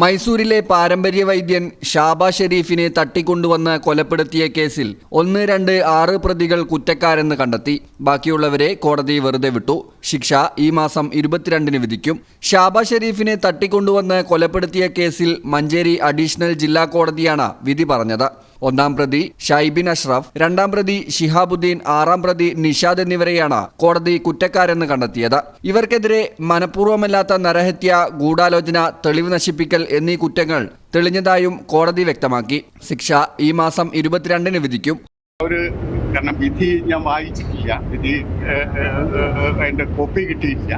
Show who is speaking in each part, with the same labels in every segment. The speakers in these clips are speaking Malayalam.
Speaker 1: മൈസൂരിലെ പാരമ്പര്യ വൈദ്യൻ ഷാബ ഷെരീഫിനെ തട്ടിക്കൊണ്ടുവന്ന് കൊലപ്പെടുത്തിയ കേസിൽ ഒന്ന് രണ്ട് ആറ് പ്രതികൾ കുറ്റക്കാരെന്ന് കണ്ടെത്തി. ബാക്കിയുള്ളവരെ കോടതി വെറുതെ വിട്ടു. ശിക്ഷ ഈ മാസം ഇരുപത്തിരണ്ടിന് വിധിക്കും. ഷാബ ഷെരീഫിനെ തട്ടിക്കൊണ്ടുവന്ന് കൊലപ്പെടുത്തിയ കേസിൽ മഞ്ചേരി അഡീഷണൽ ജില്ലാ കോടതിയാണ് വിധി പറഞ്ഞത്. ഒന്നാം പ്രതി ഷൈബിൻ അഷ്റഫ് രണ്ടാം പ്രതി ഷിഹാബുദ്ദീൻ ആറാം പ്രതി നിഷാദ് എന്നിവരെയാണ് കോടതി കുറ്റക്കാരെന്ന് കണ്ടെത്തിയത്. ഇവർക്കെതിരെ മനഃപൂർവമല്ലാത്ത നരഹത്യ ഗൂഢാലോചന തെളിവ് നശിപ്പിക്കൽ എന്നീ കുറ്റങ്ങൾ തെളിഞ്ഞതായും കോടതി വ്യക്തമാക്കി. ശിക്ഷ ഈ മാസം ഇരുപത്തിരണ്ടിന് വിധിക്കും.
Speaker 2: ഒരു കാരണം വിധി ഞാൻ വായിച്ചിട്ടില്ല. വിധി അതിന്റെ കോപ്പി കിട്ടിയിട്ടില്ല.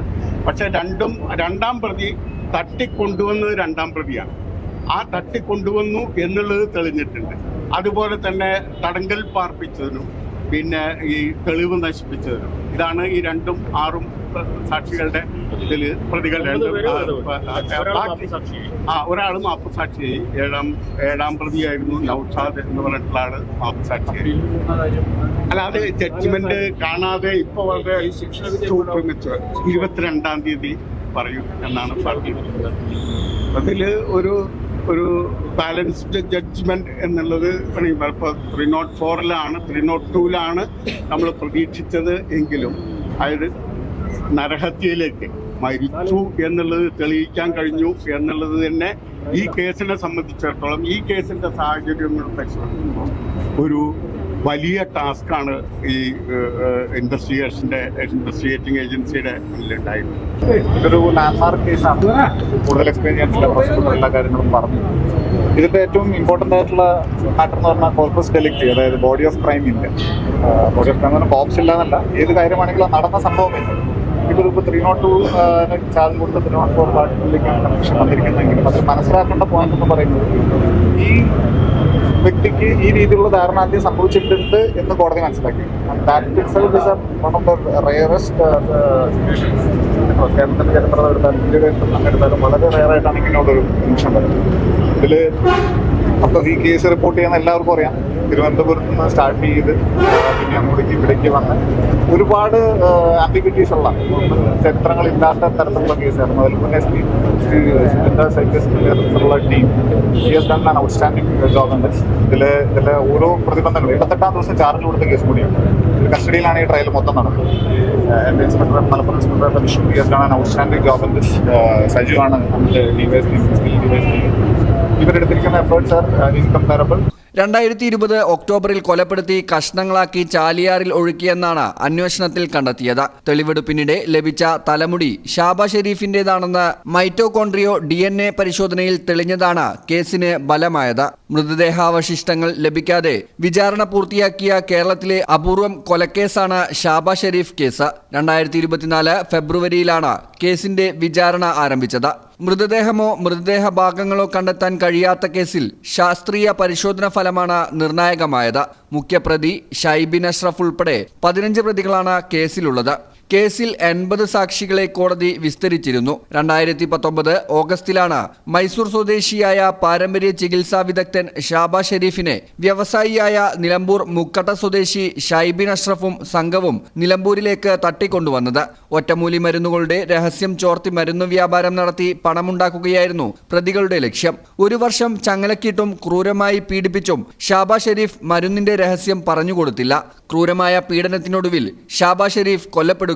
Speaker 2: പക്ഷെ രണ്ടും രണ്ടാം പ്രതി തട്ടിക്കൊണ്ടുവന്നത് രണ്ടാം പ്രതിയാണ്. ആ തട്ടിക്കൊണ്ടുവന്നു എന്നുള്ളത് തെളിഞ്ഞിട്ടുണ്ട്. അതുപോലെ തന്നെ തടങ്കൽ പാർപ്പിച്ചതിനും പിന്നെ ഈ തെളിവ് നശിപ്പിച്ചതിനും ഇതാണ് ഈ രണ്ടും ആറും സാക്ഷികളുടെ ഇതിൽ പ്രതികൾ രണ്ടും ആ, ഒരാൾ മാപ്പ് സാക്ഷിയായി ഏഴാം ഏഴാം പ്രതിയായിരുന്നു നൌഷാദ് എന്ന് പറഞ്ഞിട്ടുള്ള ആൾ മാപ്പ് സാക്ഷിയായി അല്ലാതെ ജഡ്ജ്മെന്റ് കാണാതെ ഇപ്പൊ വളരെ സൂക്ഷിച്ച് ഇരുപത്തിരണ്ടാം തീയതി പറയും എന്നാണ് പറഞ്ഞിട്ടുള്ളത് അതിൽ ഒരു ഒരു ബാലൻസ്ഡ് ജഡ്ജ്മെന്റ് എന്നുള്ളത് ഇപ്പോൾ ത്രീ നോട്ട് ഫോറിലാണ് ത്രീ നോട്ട് ടൂലാണ് നമ്മൾ പ്രതീക്ഷിച്ചത് എങ്കിലും. അതായത് നരഹത്യയിലേക്ക് മരിച്ചു എന്നുള്ളത് തെളിയിക്കാൻ കഴിഞ്ഞു എന്നുള്ളത് തന്നെ ഈ കേസിനെ സംബന്ധിച്ചിടത്തോളം ഈ കേസിന്റെ സാഹചര്യങ്ങൾ പരിശോധിക്കുമ്പോൾ ഒരു വലിയ ടാസ്ക്കാണ് ഈ ഇൻവെസ്റ്റിഗേഷന്റെ ഇൻവെസ്റ്റിഗേറ്റിംഗ് ഏജൻസിയുടെ മുന്നിലുണ്ടായിരുന്നത്
Speaker 3: ഇതൊരു ലാൻഡ്മാർക്ക് കേസാണ് കൂടുതൽ എക്സ്പ്ലെയിൻ ചെയ്യാനുള്ള പ്രോസിക്യൂട്ടർ എല്ലാ കാര്യങ്ങളും പറഞ്ഞു. ഇതിന്റെ ഏറ്റവും ഇമ്പോർട്ടന്റ് ആയിട്ടുള്ള മാറ്റർ എന്ന് പറഞ്ഞാൽ കോർപ്പസ് ഡെലിക്ട് അതായത് ബോഡി ഓഫ് ക്രൈം ഇല്ല. ബോഡി ഓഫ് ക്രൈം കോപ്സ് ഇല്ല എന്നല്ല ഏത് കാര്യമാണെങ്കിലും നടന്ന സംഭവമില്ല ഇപ്പോൾ ഇപ്പോൾ ത്രീ നോട്ട് ടു ചാർജ് കൊടുത്ത് ത്രീ നോട്ട് ഫോർ പാർട്ടിലേക്കാണ് കണക്ഷൻ വന്നിരിക്കുന്നതെങ്കിലും അത് മനസ്സിലാക്കേണ്ട പോയിന്റ് എന്ന് പറയുന്നത് ഈ വ്യക്തിക്ക് ഈ രീതിയിലുള്ള ധാരണാന്ത്യം സംഭവിച്ചിട്ടുണ്ട് എന്ന് കോടതി മനസ്സിലാക്കി. That itself is one of the rarest കേരളത്തിന്റെ ചരിത്രം എടുത്താലും ഇന്ത്യയുടെ ചരിത്രം എടുത്താലും വളരെ റയറായിട്ടാണ് ഇങ്ങനെയുള്ളൊരു നിമിഷം വരുന്നത്. ഇതിൽ അപ്പോൾ ഈ കേസ് റിപ്പോർട്ട് ചെയ്യുന്ന എല്ലാവർക്കും അറിയാം. തിരുവനന്തപുരത്ത് നിന്ന് സ്റ്റാർട്ട് ചെയ്ത് പിന്നെ അങ്ങോട്ടേക്ക് ഇവിടേക്ക് വന്ന് ഒരുപാട് ആക്ടിവിറ്റീസ് ഉള്ള ചരിത്രങ്ങളില്ലാത്ത തരത്തിലുള്ള കേസായിരുന്നു അതിൽ മുന്നേ ശ്രീ സൈക്കോളജിസ്റ്റുള്ള team he has done an outstanding job ഉണ്ട് ഇതിൽ ഇതിലെ ഓരോ പ്രതിബന്ധങ്ങളും ഇരുപത്തെട്ടാം ദിവസം ചാർജ് കൊടുത്ത കേസ് കൂടിയാണ്. കസ്റ്റഡിയിലാണ് ഈ ട്രയൽ മൊത്തം നടക്കുന്നത് എന്റെ inspector Malappuram inspector Vishnu P done an outstanding job ഉണ്ട് സജീവാണ് ഇവരെടുത്തിരിക്കുന്ന എഫേർട്ട് ആർ ഇൻകംപാരബിൾ
Speaker 1: രണ്ടായിരത്തി ഇരുപത് ഒക്ടോബറിൽ കൊലപ്പെടുത്തി കഷ്ണങ്ങളാക്കി ചാലിയാറിൽ ഒഴുക്കിയെന്നാണ് അന്വേഷണത്തിൽ കണ്ടെത്തിയത്. തെളിവെടുപ്പിനിടെ ലഭിച്ച തലമുടി ഷാബ ഷെരീഫിന്റേതാണെന്ന് മൈറ്റോകോൺട്രിയോ ഡി എൻ എ പരിശോധനയിൽ തെളിഞ്ഞതാണ് കേസിന് ബലമായത്. മൃതദേഹാവശിഷ്ടങ്ങൾ ലഭിക്കാതെ വിചാരണ പൂർത്തിയാക്കിയ കേരളത്തിലെ അപൂർവം കൊലക്കേസാണ് ഷാബ ഷെരീഫ് കേസ്. രണ്ടായിരത്തി ഫെബ്രുവരിയിലാണ് കേസിന്റെ വിചാരണ ആരംഭിച്ചത്. മൃതദേഹമോ മൃതദേഹ ഭാഗങ്ങളോ കണ്ടെത്താൻ കഴിയാത്ത കേസിൽ ശാസ്ത്രീയ പരിശോധന ഫലമാണ് നിർണായകമായത്. മുഖ്യപ്രതി ഷൈബിൻ അഷ്റഫ് ഉൾപ്പെടെ പതിനഞ്ച് പ്രതികളാണ് കേസിലുള്ളത്. കേസിൽ എൺപത് സാക്ഷികളെ കോടതി വിസ്തരിച്ചിരുന്നു. രണ്ടായിരത്തി പത്തൊമ്പത് ഓഗസ്റ്റിലാണ് മൈസൂർ സ്വദേശിയായ പാരമ്പര്യ ചികിത്സാ വിദഗ്ധൻ ഷാബ ഷെരീഫിനെ വ്യവസായിയായ നിലമ്പൂർ മുക്കട്ട സ്വദേശി ഷൈബിൻ അഷ്റഫും സംഘവും നിലമ്പൂരിലേക്ക് തട്ടിക്കൊണ്ടുവന്നത്. ഒറ്റമൂലി മരുന്നുകളുടെ രഹസ്യം ചോർത്തി മരുന്നു വ്യാപാരം നടത്തി പണമുണ്ടാക്കുകയായിരുന്നു പ്രതികളുടെ ലക്ഷ്യം. ഒരു വർഷം ചങ്ങലക്കിട്ടും ക്രൂരമായി പീഡിപ്പിച്ചും ഷാബ ഷെരീഫ് മരുന്നിന്റെ രഹസ്യം പറഞ്ഞുകൊടുത്തില്ല. ക്രൂരമായ പീഡനത്തിനൊടുവിൽ ഷാബ ഷെരീഫ്